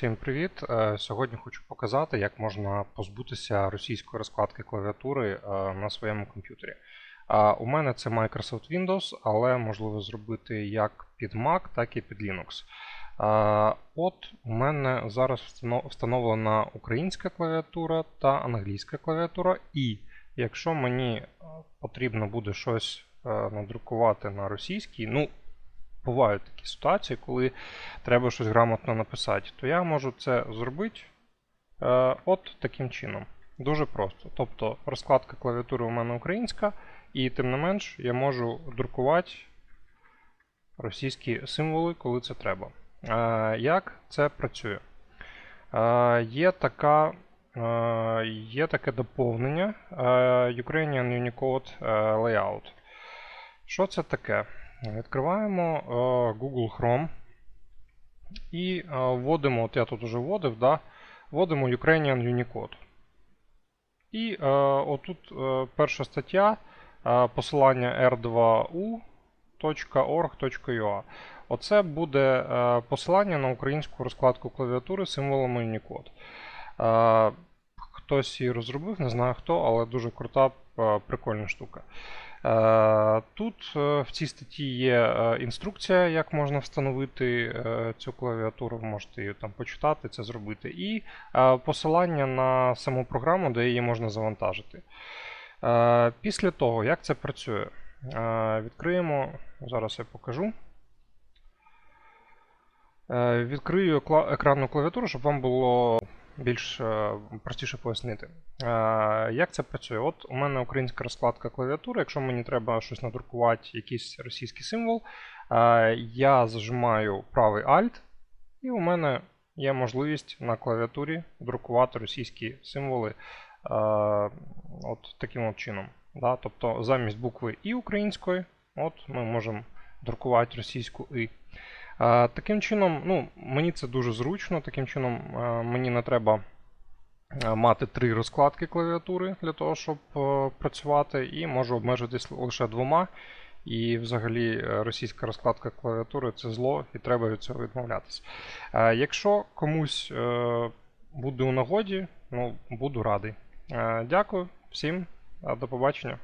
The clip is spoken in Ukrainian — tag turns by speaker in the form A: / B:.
A: Всім привіт! Е, Сьогодні хочу показати, як можна позбутися російської розкладки клавіатури е, на своєму комп'ютері. Е, У мене це Microsoft Windows, але можливо зробити як під Mac, так і під Linux. От у мене зараз встановлена українська клавіатура та англійська клавіатура. І якщо мені потрібно буде щось надрукувати на російській, ну, бувають такі ситуації, коли треба щось грамотно написати, то я можу це зробити е, от таким чином. Дуже просто. Тобто розкладка клавіатури у мене українська, і тим не менш я можу друкувати російські символи, коли це треба. Е, як це працює? Е, є, така, є таке доповнення Ukrainian Unicode Layout. Що це таке? Відкриваємо е, Google Chrome і е, вводимо, от я тут вже вводив, да, вводимо Ukrainian Unicode. І е, отут перша стаття, посилання r2u.org.ua. Оце буде посилання на українську розкладку клавіатури символами Unicode. Хтось її розробив, не знаю хто, але дуже крута, е, прикольна штука. Е, Тут е, в цій статті є інструкція, як можна встановити цю клавіатуру, ви можете її там почитати, це зробити. І посилання на саму програму, де її можна завантажити. Після того, як це працює, відкриємо, зараз я покажу. Відкрию екранну клавіатуру, щоб вам було більш е, простіше пояснити. Е, Як це працює? От у мене українська розкладка клавіатури. Якщо мені треба щось надрукувати, якийсь російський символ, е, я зажимаю правий Alt, і у мене є можливість на клавіатурі друкувати російські символи от таким от чином. Тобто замість букви І української, от ми можемо друкувати російську І. Таким чином, ну, мені це дуже зручно. Таким чином, е, мені не треба е, мати три розкладки клавіатури для того, щоб е, працювати, і можу обмежитись лише двома. І взагалі російська розкладка клавіатури це зло, і треба від цього відмовлятися. Якщо комусь буде у нагоді, ну, буду радий. Дякую всім, до побачення.